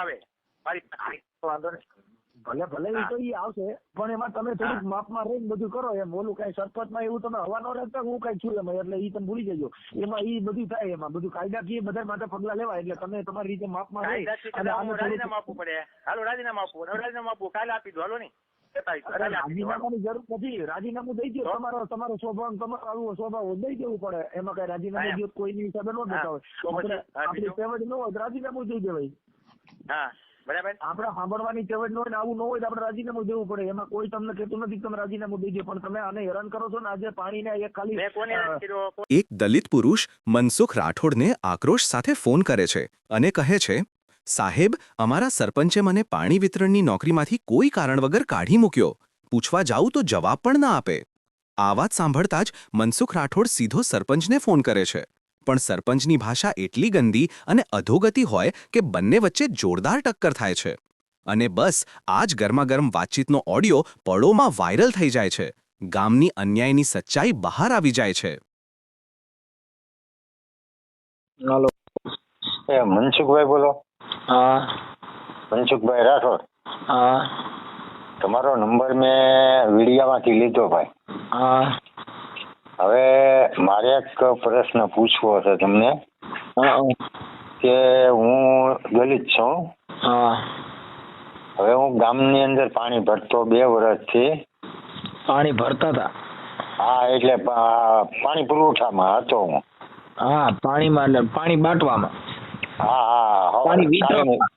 આવે. મારી વાંધો નહીં. ભલે ભલે એ તો ઈ આવશે પણ એમાં તમે થોડુંક માપમાં રહીને બધું કરો. એમ ઓલું કઈ સરપંચમાં એવું તમે હવા નો રહેતા હું કઈ છું એમાં એટલે ઈ તમે ભૂલી જજો. એમાં ઈ બધું થાય એમાં બધું કાયદાકીય બધા માટે પગલા લેવાય એટલે તમે તમારી રીતે માપમાં રહી અને આને રાજીનામું આપવું પડે. હાલો રાજીનામું આપવું રાજીનામું આપવું. કાલે આપી દો હાલો નહીં. રાજીનામાની જરૂર નથી. રાજીનામું દઈ દો? તમારો તમારો સ્વભાવ તમારો આવું સ્વભાવ દઈ દેવું પડે. એમાં કઈ રાજીનામું કોઈ કોઈની હિસાબે ન દેતા હોય? આપણે? ન હોય રાજીનામું દઈ દેવાય. હા બરાબર. આપણે સાંભળવાની ટેવડ ન હોય ને આવું ન હોય તો આપણે રાજીનામું દેવું પડે. એમાં કોઈ તમને કહેતું નથી તમે રાજીનામું દેજો પણ તમે આને હેરાન કરો છો ને આજે પાણીને એક ખાલી એક દલિત પુરુષ મનસુખ રાઠોડને આક્રોશ સાથે ફોન કરે છે અને કહે છે સાહેબ અમારા સરપંચે મને પાણી વિતરણની નોકરીમાંથી કોઈ કારણ વગર કાઢી મૂક્યો. પૂછવા જાઉં તો જવાબ પણ ના આપે. આ વાત સાંભળતા જ મનસુખ રાઠોડ સીધો સરપંચને ફોન કરે છે. પણ સરપંચની ભાષા એટલી ગંદી અને અધોગતિ હોય કે બંને વચ્ચે જોરદાર ટક્કર થાય છે. અને બસ આ જ ગરમાગરમ વાતચીતનો ઓડિયો પળોમાં વાયરલ થઈ જાય છે. ગામની અન્યાયની સચ્ચાઈ બહાર આવી જાય છે. હાલો. એ મનસુખભાઈ બોલો. હા. મનસુખભાઈ રાઠોડ. હા. તમારો નંબર મેં વીડિયામાંથી લીધો ભાઈ. હા. હવે મારે એક પ્રશ્ન પૂછવો છે તમને. કે હું દલિત છું. હવે હું ગામની અંદર પાણી ભરતો બે વર્ષથી પાણી ભરતા હતા હા એટલે પાણી પુરવઠામાં હતો હું. હા પાણીમાં એટલે પાણી બાંટવામાં? હા હા પાણી વિતરણમાં.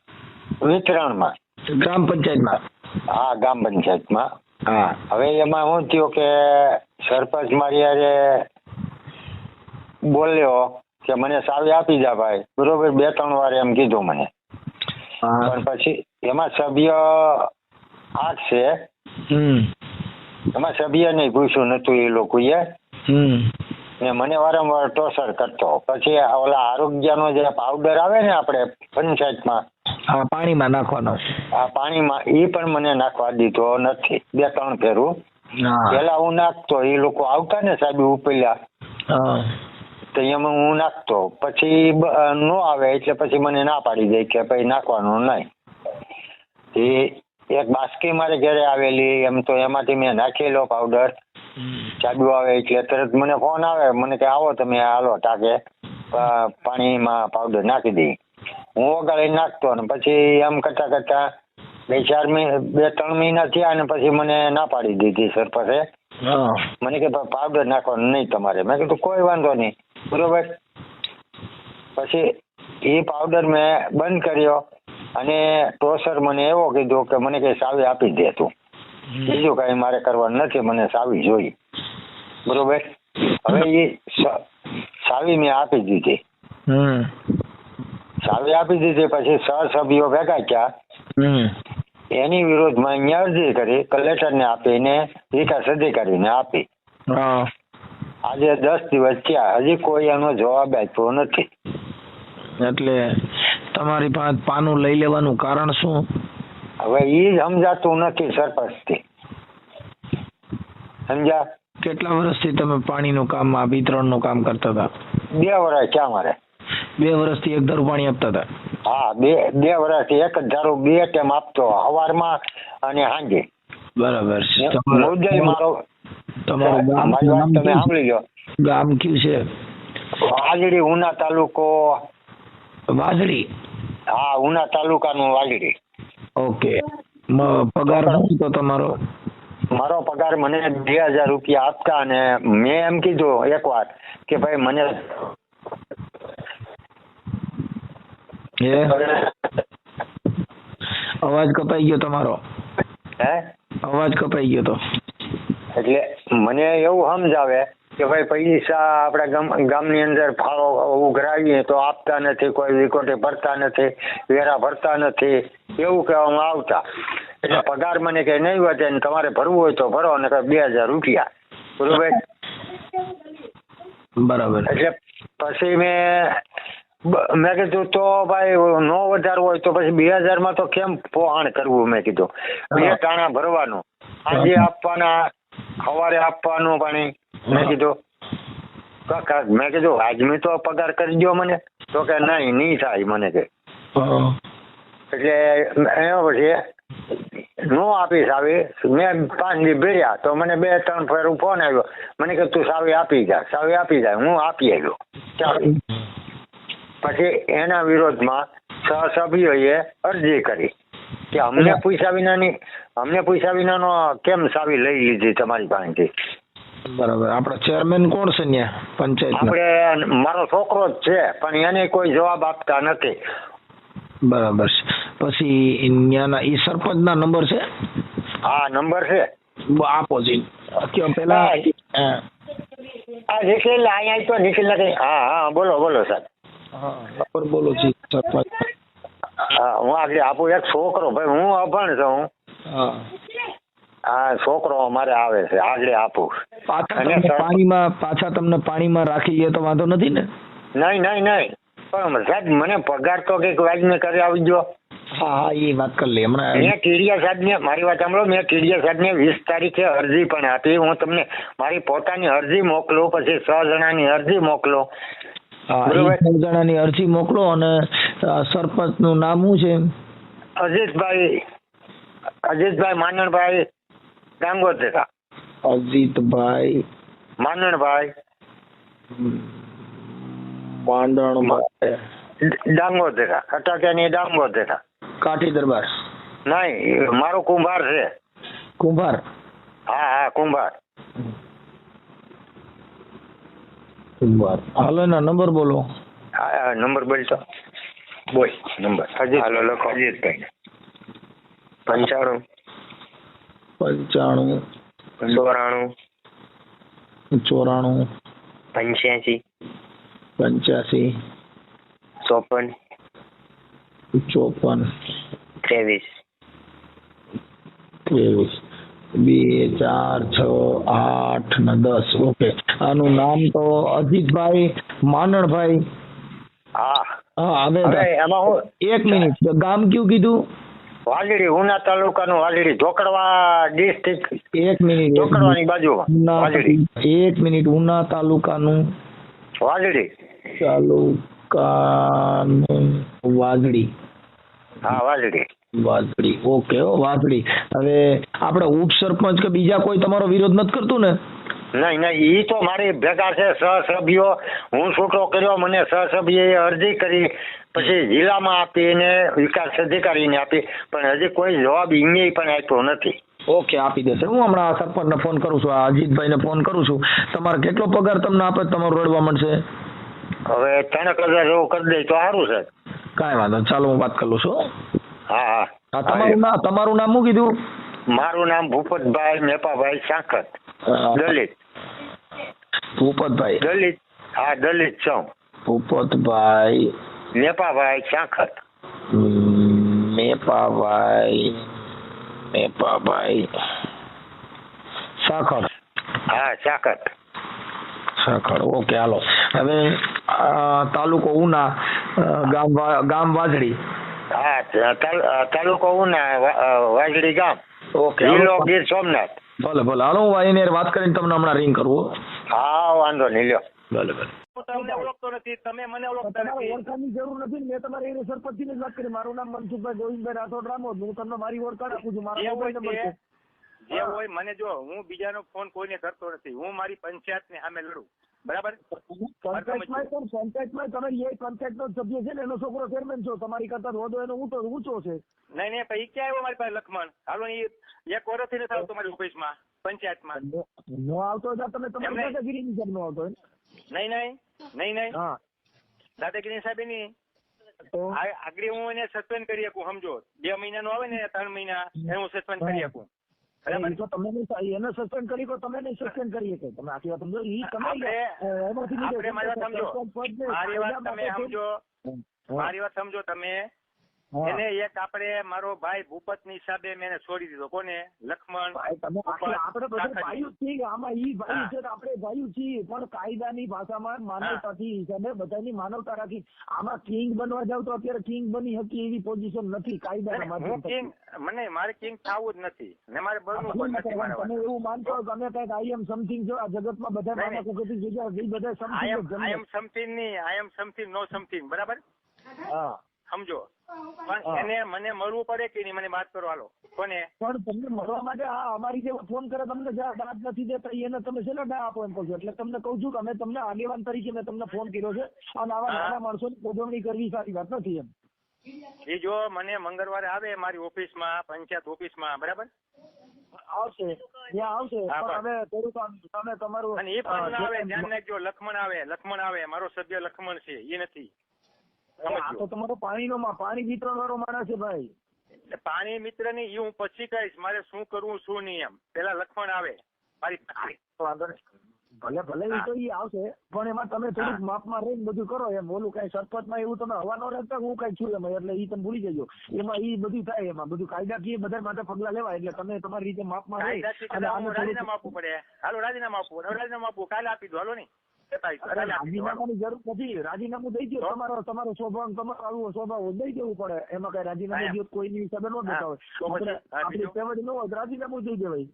વિતરણમાં. ગ્રામ પંચાયતમાં? હા ગ્રામ પંચાયતમાં. હા. હવે એમાં શું થયું કે સરપંચ મારી હારે બોલ્યો કે મને સાવી આપી જા ભાઈ. બરોબર? બે ત્રણ વાર એમ કીધું મને. પણ પછી એમાં સભ્ય આઠ છે. હમ. એમાં સભ્ય નહીં પૂછ્યું નતું એ લોકોએ. હમ. ને મને વારંવાર ટોર્ચર કરતો. પછી ઓલા આરોગ્યનો જે પાવડર આવે ને આપણે પંચાયતમાં હા પાણીમાં નાખવાનો. આ પાણીમાં એ પણ મને નાખવા દીધો નથી. બે ત્રણ ફેરું. પેલા હું નાખતો એ લોકો આવતા ને સાહેબ ઉપેલા. હા. તો એમાં હું નાખતો. પછી નો આવે એટલે પછી મને ના પાડી દે કે ભાઈ નાખવાનું નહીં. એ એક બાસ્કી મારે ઘરે આવેલી એમ તો એમાંથી મેં નાખેલો પાવડર ચાલુ આવે એટલે તરત મને ફોન આવે મને કે આવો તમે હાલો ટાકે પાણીમાં પાવડર નાખી દઈ. હું ઓગાળી નાખતો ને પછી એમ કરતા કરતા બે ચાર મહિના બે ત્રણ મહિના થયા અને પછી મને ના પાડી દીધી સરપંચે મને કે પાવડર નાખવાનું નહીં તમારે. મેં કીધું કોઈ વાંધો નહીં. બરોબર? પછી એ પાવડર મેં બંધ કર્યો અને ટોસર મને એવો કીધો કે મને કઈ સાવી આપી દે તું. બીજું કઈ મારે કરવાનું નથી મને સાવી જોઈ બરોબર? હવે એ સાવી મેં આપી દીધી. સાવી આપી દીધી પછી સહસભ્યો ભેગા થયા. એની વિરોધમાં અહીંયા અરજી કરી કલેક્ટરને આપીને વિકાસ અધિકારીને આપી. આજે દસ દિવસ થયા હજી કોઈ એનો જવાબ આપ્યો નથી. એટલે તમારી પાસે પાનું લઈ લેવાનું કારણ શું? હવે એ જ સમજાતું નથી સરપંચથી. સમજા કેટલા વર્ષથી તમે પાણીનું કામ આ વિતરણનું કામ કરતા હતા? બે વર્ષ ક્યાં મારે? બે વર્ષથી એક ધારું પાણી આપતા હતા? હા બે બે વર્ષથી એક જ ધારું બે ટેમ આપતો સવારમાં અને સાંજે. બરાબર છે. તમારું- મારો તમારું ગામ તમે સાંભળી લો. ગામ કયું છે? વાજડી ઉના તાલુકો. વાજડી? હા ઉના તાલુકાનું વાજડી. ઓકે. પગાર શું તો તમારો? મારો પગાર મને બે હજાર રૂપિયા આપતા અને મેં એમ કીધું એક વાર કે ભાઈ મને અવાજ કપાઈ ગયો તમારો. હે? અવાજ કપાઈ ગયો તો. એટલે મને એવું સમજાવે કે ભાઈ પૈસા આપણા ગામ ગામની અંદર ફાળો ઉઘરાવીએ તો આપતા નથી કોઈ વિકોટે ભરતા નથી વેરા ભરતા નથી એવું કહેવામાં આવતા. એટલે પગાર મને કે નહીં વધે ને તમારે ભરવું હોય તો ભરો અને બે હજાર રૂપિયા. બરોબર બરાબર. એટલે પછી મેં મેં કીધું તો ભાઈ નો વધારવો હોય તો પછી બે હજારમાં તો કેમ પોહાણ કરવું? મેં કીધું. બે. ટાણા ભરવાનું. આજે આપવાના સવારે આપવાનું પાણી. મેં કીધું કાકા મેં કીધું આજમી તો પગાર કરી દો મને. તો કે નહીં નહીં થાય મને કે. એટલે એના પછી નો આપીશ આવી. મેં પાંચ દી ભર્યા તો મને બે ત્રણ ફેર ફોન આવ્યો. મને કે તું સાવી આપી જા સાવી આપી જા હું આપી આવ્યો. ચાલો. પછી એના વિરોધમાં સહસભ્યોએ અરજી કરી કે અમને પૂછ્યા વિનાની અમને પૂછ્યા વિનાનો કેમ સાવી લઈ લીધી તમારી પાસેથી? બરાબર. આપણા ચેરમેન કોણ છે ત્યાં પંચાયત આપણે મારો છોકરો જ છે પણ એને કોઈ જવાબ આપતા નથી. બરાબર છે. પછી ત્યાંના ઈ સરપંચના નંબર છે? હા નંબર છે. આપો જી. પેલા. આ નિખિલ અહીંયા તો નિખિલ નથી. હા હા બોલો બોલો સર હા બોલો જી સરપંચ. હા હું આગળ આપું એક છોકરો ભાઈ હું અભણ છું. હા. આ છોકરો અમારે આવે છે આગળ આપું. પાછા પાણીમાં પાછા તમને પાણીમાં રાખી લે તો વાંધો નથી ને? નહીં નહીં નહીં. પણ સાહેબ મને પગાર તો કંઈક વાજને કરી આવી ગયો હા હા એ વાત કરી લે હમણાં મેં કીડિયા સાહેબને મારી વાત સાંભળો મેં કીડિયા સાહેબને વીસ તારીખે અરજી પણ આપી. હું તમને મારી પોતાની અરજી મોકલું પછી છ જણાની અરજી મોકલો. ત્રણ જણાની અરજી મોકલો અને સરપંચ સરપંચનું નામ શું છે અજીતભાઈ અજીતભાઈ માનણભાઈ ગાંગોતરા અજીતભાઈ. માનણભાઈ. માંડણભાઈ ડાંગોતરા અટાક્યાની ડાંગોતરા કાઠી દરબાર. નહીં મારો કુંભાર છે. કુંભાર? હા હા કુંભાર. કુંભાર. હાલો એના નંબર બોલો. હા, નંબર બોલતો. બોલ નંબર. હાલો લખો. અજીતભાઈ. પંચાણું. પંચાણું. ચોરાણું. ચોરાણું. પંચ્યાસી. પંચ્યાસી. ચોપન. ચોપન. ત્રેવીસ. ત્રેવીસ. બે ચાર છ આઠ ને દસ. ઓકે. આનું નામ તો અજીતભાઈ માનણભાઈ. હા. હવે એમાં એક મિનિટ. ગામ કયું કીધું? વાલડી ઉના તાલુકાનું વાલડી. ઢોકડવા ડિસ્ટ્રિક્ટ એક મિનિટ. ઢોકડવાની બાજુમાં વાલડી. એક મિનિટ. ઉના તાલુકાનું વાલડી. તાલુકાનું વાલડી. હા વાલડી. વાદળી ઓકે ઓ વાદળી હવે આપણે ઉપસરપંચ કે બીજા કોઈ તમારો વિરોધ નથી કરતું ને? નહીં નહીં. ઈ તો મારી ભેગા છે સહસભ્યો. હું છૂટો કર્યો મને સહસભ્યએ અરજી કરી. પછી જિલ્લામાં આપી વિકાસ અધિકારીને આપી પણ હજી કોઈ જવાબ ઈને પણ આપ્યો નથી. ઓકે આપી દેશે. હું હમણાં સરપંચને ફોન કરું છું આ અજીતભાઈને ફોન કરું છું. તમારે કેટલો પગાર તમને આપે તમારું રડવા મળશે હવે ત્રણેક હજાર જેવું કરી દે તો સારું છે. કાંઈ વાંધો. ચાલો હું વાત કરું છું હા. હા હા. તમારું નામ તમારું નામ શું કીધું? મારું નામ ભૂપતભાઈ મેપાભાઈ સાંખત અ, દલિત. ભૂપતભાઈ. દલિત હા દલિત છું ભૂપતભાઈ મેપાભાઈ ચાખત મેપાભાઈ મેપાભાઈ સાખર હા સાંખત સાખર ઓકે હાલો હવે તાલુકો ઉના ગામ ગામ વાજડી. હા તાલુકો ઉના વાજડી ગામ. ઓકે જિલ્લો ગીર સોમનાથ. ભલે ભલે. હાલો હું એને વાત કરીને તમને હમણાં રિંગ કરવું હા વાંધો નહીં લ્યો. ભલે ભલે. નથી તમે મને ઓળખતા નથી. ઓળખાણની જરૂર નથી મેં તમારે એ સરપંચથી જ વાત કરી. મારું નામ મનસુખભાઈ ગોવિંદભાઈ રાઠોડ રામોદ હું તમને મારી ઓળખાણ આપું છું. મારો જે મોબાઈલ હોય નંબર જે હોય મને જો હું બીજાનો ફોન કોઈને કરતો નથી. હું મારી પંચાયત ને સામે લડું. બરાબર? પંચાયતમાં તમે એ પંચાયતનો સભ્ય છે ને એનો છોકરો ચેરમેન છો. તમારી કરતા હોદો એનો ઊંચો ઊંચો છે. નહીં નહીં પછી ક્યાં આવ્યો મારી પાસે લખમણ? હાલો એ એક વર્ષથી નથી આવતો મારી ઓફિસમાં પંચાયતમાં. નો આવતો તમે તમારી. દાદાગીરી નો આવતો નહીં નહીં. નહીં નહીં. દાદાગીરી સાહેબ એની આગળ હું એને સસ્પેન્ડ કરી શકું સમજો. બે મહિનાનો આવે ને ત્રણ મહિના એને હું સસ્પેન્ડ કરી શકું. મારી વાત સમજો તમે. એને એક આપણે મારો ભાઈ ભૂપતની હિસાબે મેં છોડી દીધો. કોને? લક્ષ્મણ આપણે બધા ભાઈઓ છીએ આમાં ઈ ભાઈ છે આપણે ભાઈઓ છીએ પણ કાયદાની ભાષામાં માનવતાથી હિસાબે બધાની માનવતા રાખી. આમાં કિંગ બનવા જાવ તો અત્યારે કિંગ બની હતી એવી પોઝિશન નથી કાયદાના હું કિંગ મને મારે કિંગ થવું જ નથી. ને મારે બનવું તમે પણ નથી તમે એવું માનતો તમે કંઈક આઈ એમ સમથિંગ છો આ જગતમાં બધા માનવ કુકતી જગ્યા બધા સમથિંગ આઈ એમ સમથિંગ નહીં આઈ એમ સમથિંગ નો સમથિંગ બરાબર? હા. સમજો. પણ એને મને મળવું પડે કે નહીં? મને વાત કરો હાલો. કોને? પણ તમને મળવા માટે આ અમારી જે ફોન કરે તમને દાદ નથી દેતા. એને તમે છે ને ના આપો એમ કહું છું એટલે તમને કહું છું કે અમે તમને આગેવાન તરીકે મેં તમને ફોન કર્યો છે. અને આવા. નાના માણસોની ઉજવણી કરવી સારી વાત નથી એમ. એ જો મને મંગળવારે આવે મારી ઓફિસમાં પંચાયત ઓફિસમાં બરાબર? આવશે. ત્યાં આવશે. પણ હવે થોડું કામ તમે તમારું અને એ પણ આવે ધ્યાન રાખજો લખમણ આવે લખમણ આવે. મારો સભ્ય લખમણ છે એ નથી. આ તો તમારો પાણીનો પાણી વિતરણ વાળો માણસ છે ભાઈ. પાણી મિત્રની એ હું પછી કહીશ મારે શું કરવું શું નહીં એમ. પેલા લખમણ આવે. મારી વાંધો ભલે ભલે એ તો એ આવશે પણ એમાં તમે થોડુંક માપમાં રહીને બધું કરો એમ. ઓલું કઈ સરપંચમાં એવું તમે હવા ન રહેતા હું કઈ છું એમાં? એટલે એ તમે ભૂલી જજો. એમાં એ બધું થાય એમાં. બધું કાયદાકીય બધા માટે પગલા લેવાય. એટલે તમે તમારી રીતે માપમાં રહી રાજીનામું આપવું પડે. હાલો રાજીનામું આપવું રાજીનામું આપવું કાલે આપી દો. હાલો નહીં રાજીનામાની જરૂર નથી રાજીનામું દઈ દો? તમારો તમારો સ્વભાવ તમારો આવો સ્વભાવ દઈ દેવું પડે એમાં કઈ રાજીનામું. દો કોઈની હિસાબે ન? આપણે બીજું? ન હોય રાજીનામું દઈ દેવાય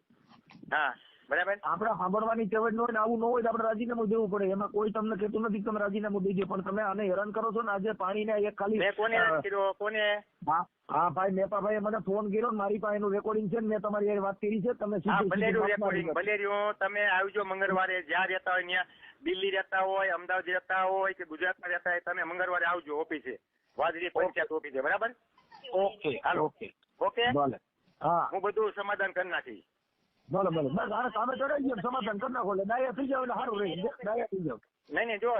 હા બરાબર? આપણે સાંભળવાની ચવેટ ન હોય ને આવું ન હોય તો આપણે રાજીનામું દેવું પડે. એમાં કોઈ તમને કહેતું નથી તમે રાજીનામું દેજો પણ તમે આને હેરાન કરો છો ને આજે પાણીને એક ખાલી મેં કોને કર્યો? કોને? હા હા ભાઈ મેપાભાઈએ મને ફોન કર્યો મારી પાસે એનું રેકોર્ડિંગ છે ને મેં તમારી વાત કરી છે તમે હા સીધું ભલે સીધું રહ્યું માપમાં રેકોર્ડિંગ તમે આવજો મંગળવારે જ્યાં રહેતા હોય ત્યાં દિલ્હી રહેતા હોય અમદાવાદ રહેતા હોય કે ગુજરાતમાં રહેતા હોય તમે મંગળવારે આવજો ઓફિસે. વાદળી પંચાયત ઓફિસે બરાબર? ઓકે હાલો. ઓકે. ઓકે? ભલે. હા. હું બધું સમાધાન કરી નાખીશ. ભલે બસ આને કામે ચડાઈ ગયો સમાધાન કરી નાખો એટલે ડાયા થઈ જાવ એટલે સારું રહે. ડાયા થઈ જાવ નહીં નહીં જો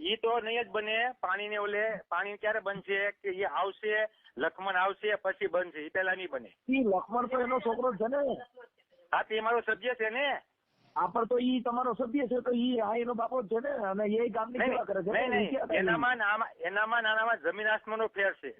ઈ તો નહીં જ બને. પાણીને ઓલે પાણી ક્યારે બનશે? કે એ આવશે? લખમણ આવશે? પછી બનશે? એ પેલા નહીં બને. ઈ લખમણ તો એનો છોકરો છે ને. હા તે મારો સભ્ય છે ને. આપણ તો ઈ તમારો સભ્ય છે તો ઈ આ એનો બાપો છે ને. અને એ ગામની સેવા કરે છે? એનામાં એનામાં નાનામાં જમીન આસમાનનો ફેર છે.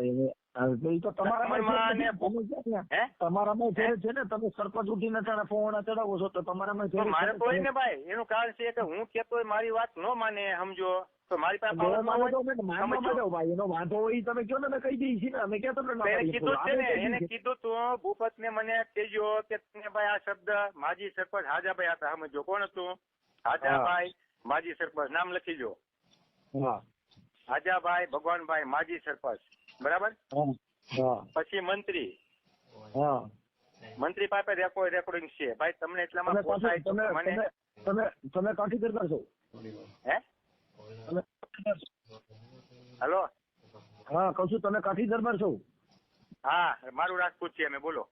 ઈ તો તમારામાં લક્ષ્મણમાં છે ને જ તમે ક્યાં ત્યાં? હે? તમારામાં ફેર છે ને તમે સરપંચ ઉઠીને તારા ફોવણા ચડાવો છો તો તમારામાં ફેર મારે ને. ને ભાઈ એનું કારણ છે કે હું કેતો મારી વાત ન માને સમજો. તો મારી પાસે ભાઈ એનો વાંધો હોય તમે કયો ને કહી દઈએ છીએ અમે ક્યાં તમને એને કીધું છે ને એને કીધું તું ભૂપત ને મને કહેજો કે તને ભાઈ આ શબ્દ માજી સરપંચ હાજાભાઈ હતા સમજો. કોણ હતું? હાજાભાઈ માજી સરપંચ નામ લખીજો હા. હાજાભાઈ ભગવાનભાઈ માજી સરપંચ. બરાબર? પછી મંત્રી. હા. મંત્રી પાસે રેકોર્ડ રેકોર્ડિંગ છે. ભાઈ તમને તમે એટલામાં પોસાય મને તમે તમે કાઠી કરતા છો? હે? હેલો? હા કહું છું તમે કાઠી દરબાર છો? હા મારું રાજપૂત છે અમે બોલો.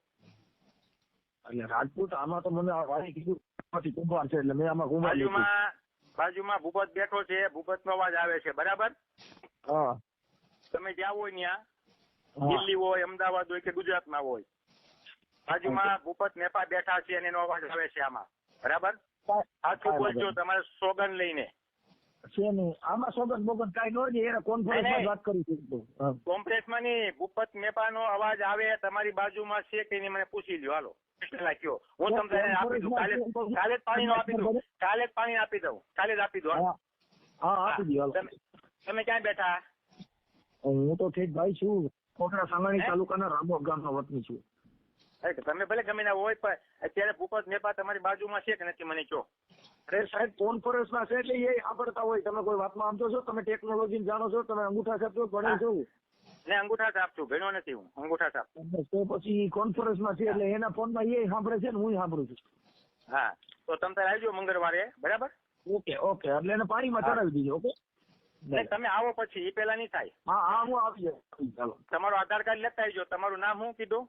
એટલે રાજપૂત આમાં તો મને આ કીધું માંથી કુંભાર છે એટલે મેં આમાં કુંભાર બાજુમાં બાજુમાં ભૂપત બેઠો છે ભૂપત નો અવાજ આવે છે બરાબર? હા. તમે જ્યાં હોય ત્યાં દિલ્હી હોય અમદાવાદ હોય કે ગુજરાતમાં હોય બાજુમાં ભૂપત નેપા બેઠા છે અને એનો અવાજ આવે છે આમાં. બરાબર? સાચું બોલજો તમારે સોગન લઈને. છે નહીં. આમાં સોગન બોગન કાંઈ ન હોય એને કોન્ફરન્સમાં નહીં, નહીં. વાત કરી છે હા. કોમ્પ્લેક્સમાં ભૂપત નેપાનો અવાજ આવે તમારી બાજુમાં છે કે નહીં મને પૂછી લ્યો. હાલો. પેલા કયો હું તમને આપી દઉં. કાલે કાલે જ પાણી આપી દઉં. કાલે જ પાણી આપી દઉં. કાલે જ આપી દઉં હા. આપી દો તમે ક્યાં બેઠા? હું તો ઠેક ભાઈ છું કોટડા સાંગાણી? તાલુકાના રામોદ ગામનો વતની છું. તમે ભલે ગમે ના હોય પણ અત્યારે ભૂપત નેપા તમારી બાજુમાં છે કે નથી મને કહો? અરે સાહેબ કોન્ફરન્સમાં છે એટલે એ સાંભળતા હોય. તમે કોઈ વાતમાં આમતો છો? તમે ટેકનોલોજી જાણો છો? તમે અંગૂઠા છાપ છો? ભણો છો? ને અંગૂઠા છાપ છું ભણ્યો નથી હું અંગૂઠા છાપ તો પછી કોન્ફરન્સમાં છે એટલે એના ફોનમાં એ સાંભળે છે ને હું સાંભળું છું. હા તો તમે તારે આવજો મંગળવારે બરાબર? Okay okay. એટલે એને પાણીમાં. ચડાવી દીજો ઓકે? તમે આવો પછી એ પેલા નહીં થાય. હા હા હું આવી જાઉં. ચાલો. તમારું આધાર કાર્ડ લેતા આવજો. તમારું નામ શું કીધું?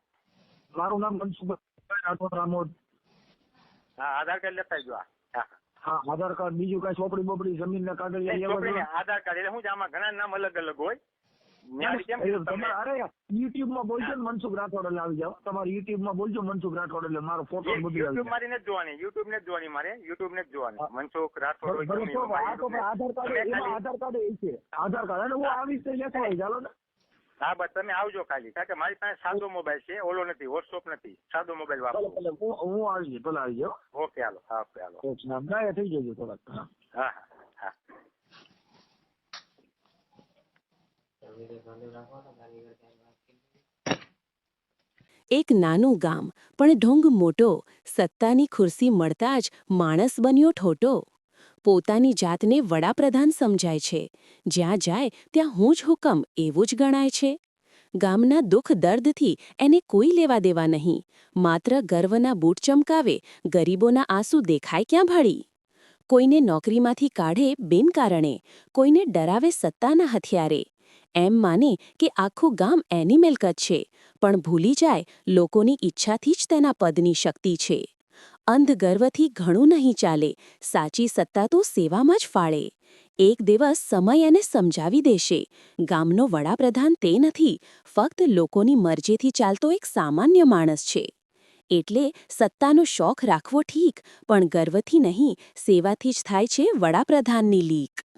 મારું નામ મનસુખભાઈ રાઠોડ રામોદ. હા આધાર કાર્ડ લેતા આવજો હા. હા આધાર કાર્ડ બીજું કઈ ચોપડી બોપડી જમીન ના બધા. આધાર કાર્ડ. એટલે હું આમાં ઘણા નામ અલગ અલગ હોય. અરે યુટ્યુબમાં બોલજો ને મનસુખ રાઠોડ એટલે આવી જાવ તમારે યુટ્યુબમાં બોલજો મનસુખ રાઠોડ એટલે મારો ફોટો બધું યુટ્યુબ મારી નથી જોવાની યુટ્યુબ ને જોવાની મારે યુટ્યુબ ને જોવાની. મનસુખ રાઠોડ. આધાર કાર્ડ એમાં આધાર કાર્ડ એ છે. આધાર કાર્ડ અને હું આવી તો લેતો ચાલો ને. હા બસ તમે આવજો ખાલી કારણ કે મારી પાસે સાદો મોબાઈલ છે ઓલો નથી વોટ્સઅપ નથી સાદો મોબાઈલ વાપરો હું આવી ભલે આવી જાવ ઓકે હાલો હા ઓકે હાલો. થઈ જજો થોડાક હા હા. એક નાનું ગામ, પણ ઢોંગ મોટો, સત્તાની ખુરશી મળતા જ માણસ બન્યો ઠોટો. પોતાની જાતને વડાપ્રધાન સમજાય છે. જ્યાં જાય, ત્યાં હું જ હુકમ, એવું જ ગણાય છે. ગામના દુઃખ દર્દથી એને કોઈ લેવા દેવા નહીં. માત્ર ગર્વના બૂટ ચમકાવે, ગરીબોના આંસુ દેખાય ક્યાં ભળી? કોઈને નોકરીમાંથી કાઢે બિન કારણે, કોઈને ડરાવે સત્તાના હથિયારે. એમ માને કે આખું ગામ એની મિલકત છે. પણ ભૂલી જાય, લોકોની ઈચ્છાથી જ તેના પદની શક્તિ છે. અંધ ગર્વથી ઘણું નહીં ચાલે, સાચી સત્તા તો સેવામાં જ ફાળે. એક દિવસ સમય એને સમજાવી દેશે, ગામનો વડાપ્રધાન તે નથી, ફક્ત લોકોની મરજીથી ચાલતો એક સામાન્ય માણસ છે. એટલે સત્તાનો શોખ રાખવો ઠીક, પણ ગર્વથી નહીં, સેવાથી જ થાય છે વડાપ્રધાનની લીક.